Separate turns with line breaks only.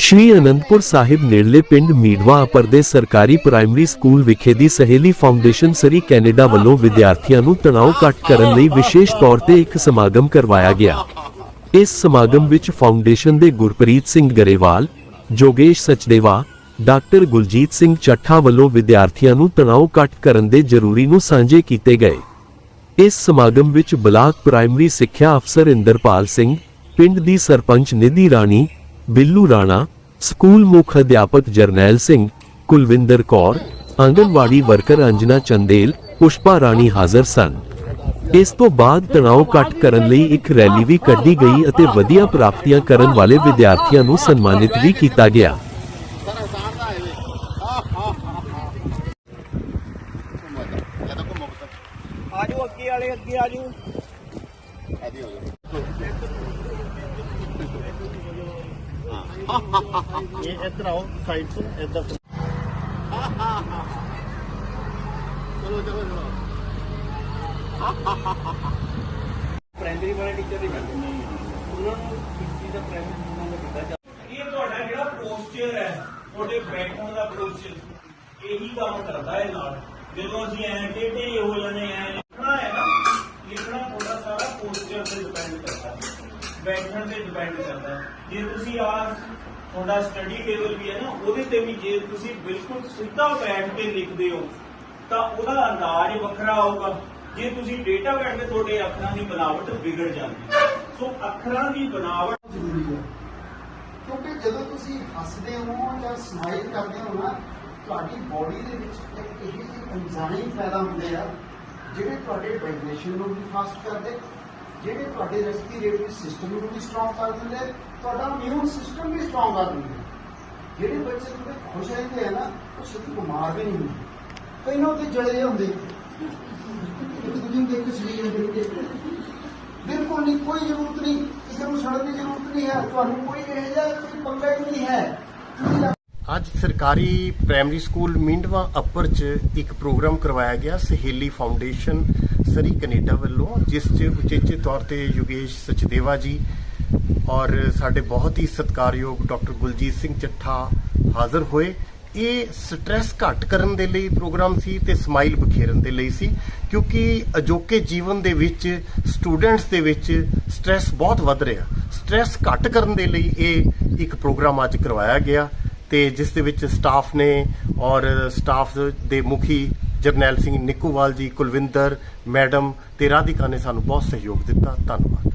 ਸ਼੍ਰੀ ਅਨੰਦਪੁਰ ਸਾਹਿਬ ਨੇੜਲੇ ਪਿੰਡ ਮੀਡਵਾ ਅਪਰ ਦੇ ਸਰਕਾਰੀ ਪ੍ਰਾਇਮਰੀ ਸਕੂਲ ਵਿਖੇ ਦੀ ਸਹੇਲੀ ਫਾਊਂਡੇਸ਼ਨ ਸਰੀ ਕੈਨੇਡਾ ਵੱਲੋਂ ਵਿਦਿਆਰਥੀਆਂ ਨੂੰ ਤਣਾਅ ਘੱਟ ਕਰਨ ਲਈ ਵਿਸ਼ੇਸ਼ ਤੌਰ ਤੇ ਇੱਕ ਸਮਾਗਮ ਕਰਵਾਇਆ ਗਿਆ। ਇਸ ਸਮਾਗਮ ਵਿੱਚ ਫਾਊਂਡੇਸ਼ਨ ਦੇ ਗੁਰਪ੍ਰੀਤ ਸਿੰਘ ਗਰੇਵਾਲ, ਜੋਗੇਸ਼ ਸਚਦੇਵਾ, ਡਾਕਟਰ ਗੁਲਜੀਤ ਸਿੰਘ ਚੱਠਾ ਵੱਲੋਂ ਵਿਦਿਆਰਥੀਆਂ ਨੂੰ ਤਣਾਅ ਘੱਟ ਕਰਨ ਦੇ ਜ਼ਰੂਰੀ ਨੂੰ ਸਾਂਝੇ ਕੀਤੇ ਗਏ। ਇਸ ਸਮਾਗਮ ਵਿੱਚ ਬਲਾਕ ਪ੍ਰਾਇਮਰੀ ਸਿੱਖਿਆ ਅਫਸਰ ਇੰਦਰਪਾਲ ਸਿੰਘ, ਪਿੰਡ ਦੀ ਸਰਪੰਚ ਨਿਧੀ ਰਾਣੀ ਬਿੱਲੂ ਰਾਣਾ, ਸਕੂਲ ਮੁੱਖ ਅਧਿਆਪਕ ਜਰਨੈਲ ਸਿੰਘ, ਕੁਲਵਿੰਦਰ ਕੌਰ, ਆਂਗਨਵਾੜੀ ਵਰਕਰ ਅੰਜਨਾ ਚੰਦੇਲ, ਪੁਸ਼ਪਾ ਰਾਣੀ ਹਾਜ਼ਰ ਸਨ। ਇਸ ਤੋਂ ਬਾਅਦ ਤਣਾਅ ਘੱਟ ਕਰਨ ਲਈ ਇੱਕ ਰੈਲੀ ਵੀ ਕੱਢੀ ਗਈ ਅਤੇ ਵਧੀਆ ਪ੍ਰਾਪਤੀਆਂ ਕਰਨ ਵਾਲੇ ਵਿਦਿਆਰਥੀਆਂ ਨੂੰ ਸਨਮਾਨਿਤ ਵੀ ਕੀਤਾ ਗਿਆ।
ਆਜੋ ਅੱਗੇ ਵਾਲੇ, ਅੱਗੇ ਆਜੋ।
ਇਹ ਇੱਧਰ ਆਓ ਸਾਈਡ ਤੋਂ, ਇੱਧਰ ਤੋਂ। ਚਲੋ ਚਲੋ ਚਲੋ।
ਪ੍ਰਾਇਮਰੀ ਵਾਲੇ ਟੀਚਰ ਦੀ ਗੱਲ ਨਹੀਂ ਉਹਨਾਂ ਨੂੰ ਕਿਸੇ ਦਾ ਪ੍ਰਾਇਮਰੀ ਉਹਨਾਂ ਦਾ ਕਿੱਦਾਂ ਚੱਲ
ਇਹ ਤੁਹਾਡਾ ਜਿਹੜਾ ਪੋਸਚਰ ਹੈ, ਤੁਹਾਡੇ ਬੈਠਣ ਦਾ ਪੋਸਚਰ ਇਹੀ ਕੰਮ ਕਰਦਾ ਹੈ ਨਾਲ। ਜਦੋਂ ਅਸੀਂ ਐਂ ਟੇਢੇ ਹੋ ਜਾਂਦੇ ਐਂ ਡਿਪੈਂਡ ਕਰਦਾ ਜੇ ਤੁਸੀਂ ਆ ਤੁਹਾਡਾ ਸਟੱਡੀ ਟੇਬਲ ਵੀ ਹੈ ਨਾ, ਉਹਦੇ ਤੇ ਵੀ ਜੇ ਤੁਸੀਂ ਬਿਲਕੁਲ ਸਿੱਧਾ ਬੈਠ ਕੇ ਲਿਖਦੇ ਹੋ, ਤਾਂ ਉਹਦਾ ਅੰਦਾਜ਼ ਵੱਖਰਾ ਆਊਗਾ ਜੇ ਤੁਸੀਂ ਡੇਟਾ ਬੈਠ ਕੇ ਤੁਹਾਡੇ ਅੱਖਰਾਂ ਦੀ ਬਣਾਵਟ ਵਿਗੜ ਜਾਂਦੀ ਹੈ। ਸੋ ਅੱਖਰਾਂ ਦੀ ਬਣਾਵਟ
ਜ਼ਰੂਰੀ ਹੈ। ਕਿਉਂਕਿ ਜਦੋਂ ਤੁਸੀਂ ਹੱਸਦੇ ਹੋ ਜਾਂ ਸਮਾਈਲ ਕਰਦੇ ਹੋ ਨਾ, ਤੁਹਾਡੀ ਬਾਡੀ ਦੇ ਵਿੱਚ ਇੱਕ ਇਹੋ ਜਿਹੇ ਐਂਜ਼ਾਈਮ ਪੈਦਾ ਹੁੰਦੇ ਆ, ਜਿਹੜੇ ਤੁਹਾਡੇ ਡਾਈਜੈਸ਼ਨ ਨੂੰ ਵੀ ਫਾਸਟ ਕਰਦੇ ਜਿਹੜੇ ਤੁਹਾਡੇ ਰੈਸਪੀਰੇਟਰੀ ਸਿਸਟਮ ਨੂੰ ਵੀ ਸਟਰੋਂਗ ਕਰ ਦਿੰਦੇ, ਤੁਹਾਡਾ ਇਮਿਊਨ ਸਿਸਟਮ ਵੀ ਸਟਰੋਂਗ ਕਰ ਦਿੰਦੇ। ਜਿਹੜੇ ਬੱਚੇ ਥੋੜੇ ਖੁਸ਼ ਰਹਿੰਦੇ ਆ ਨਾ, ਉਹ ਛੇਤੀ ਬਿਮਾਰ ਵੀ ਨਹੀਂ ਹੁੰਦੇ। ਕਈ ਲੋਕ ਤੇ ਜੜੇ ਹੁੰਦੇ। ਇੱਕ ਦੂਜੇ ਸਰੀਰ ਹੁੰਦੇ ਬਿਲਕੁਲ ਨਹੀਂ, ਕੋਈ ਜ਼ਰੂਰਤ ਨਹੀਂ। ਕਿਸੇ ਨੂੰ ਸੜਨ ਦੀ ਜ਼ਰੂਰਤ ਨਹੀਂ ਹੈ। ਤੁਹਾਨੂੰ ਕੋਈ ਇਹ ਜਿਹਾ ਕੋਈ ਪੰਗਾ ਹੀ ਨਹੀਂ ਹੈ। ਤੁਸੀਂ
ਅੱਜ ਸਰਕਾਰੀ ਪ੍ਰਾਇਮਰੀ ਸਕੂਲ ਮਿੰਡਵਾ ਅਪਰ ਚ ਇੱਕ ਪ੍ਰੋਗਰਾਮ ਕਰਵਾਇਆ ਗਿਆ, ਸਹੇਲੀ ਫਾਊਂਡੇਸ਼ਨ ਸਰੀ ਕੈਨੇਡਾ ਵੱਲੋਂ, ਜਿਸ ਚ ਉਚੇਚੇ ਤੌਰ ਤੇ ਯੋਗੇਸ਼ ਸਚਦੇਵਾ ਜੀ ਔਰ ਸਾਡੇ ਬਹੁਤ ਹੀ ਸਤਿਕਾਰਯੋਗ ਡਾਕਟਰ ਗੁਲਜੀਤ ਸਿੰਘ ਚੱਠਾ ਹਾਜ਼ਰ ਹੋਏ। ਇਹ ਸਟ੍ਰੈਸ ਘੱਟ ਕਰਨ ਦੇ ਲਈ ਪ੍ਰੋਗਰਾਮ ਸੀ ਤੇ ਸਮਾਈਲ ਬਖੇਰਨ ਦੇ ਲਈ ਸੀ, ਕਿਉਂਕਿ ਅਜੋਕੇ ਜੀਵਨ ਦੇ ਵਿੱਚ, ਸਟੂਡੈਂਟਸ ਦੇ ਵਿੱਚ ਸਟ੍ਰੈਸ ਬਹੁਤ ਵੱਧ ਰਿਹਾ। ਸਟ੍ਰੈਸ ਘੱਟ ਕਰਨ ਦੇ ਲਈ ਇਹ ਇੱਕ ਪ੍ਰੋਗਰਾਮ ਅੱਜ ਕਰਵਾਇਆ ਗਿਆ ਤੇ ਜਿਸ ਦੇ ਵਿੱਚ ਸਟਾਫ ਨੇ ਔਰ ਸਟਾਫ ਦੇ ਮੁਖੀ ਜਰਨੈਲ ਸਿੰਘ ਨਿੱਕੂਵਾਲ ਜੀ ਕੁਲਵਿੰਦਰ ਮੈਡਮ ਤੇ ਰਾਧਿਕਾ ਨੇ ਸਾਨੂੰ ਬਹੁਤ ਸਹਿਯੋਗ ਦਿੱਤਾ। ਧੰਨਵਾਦ।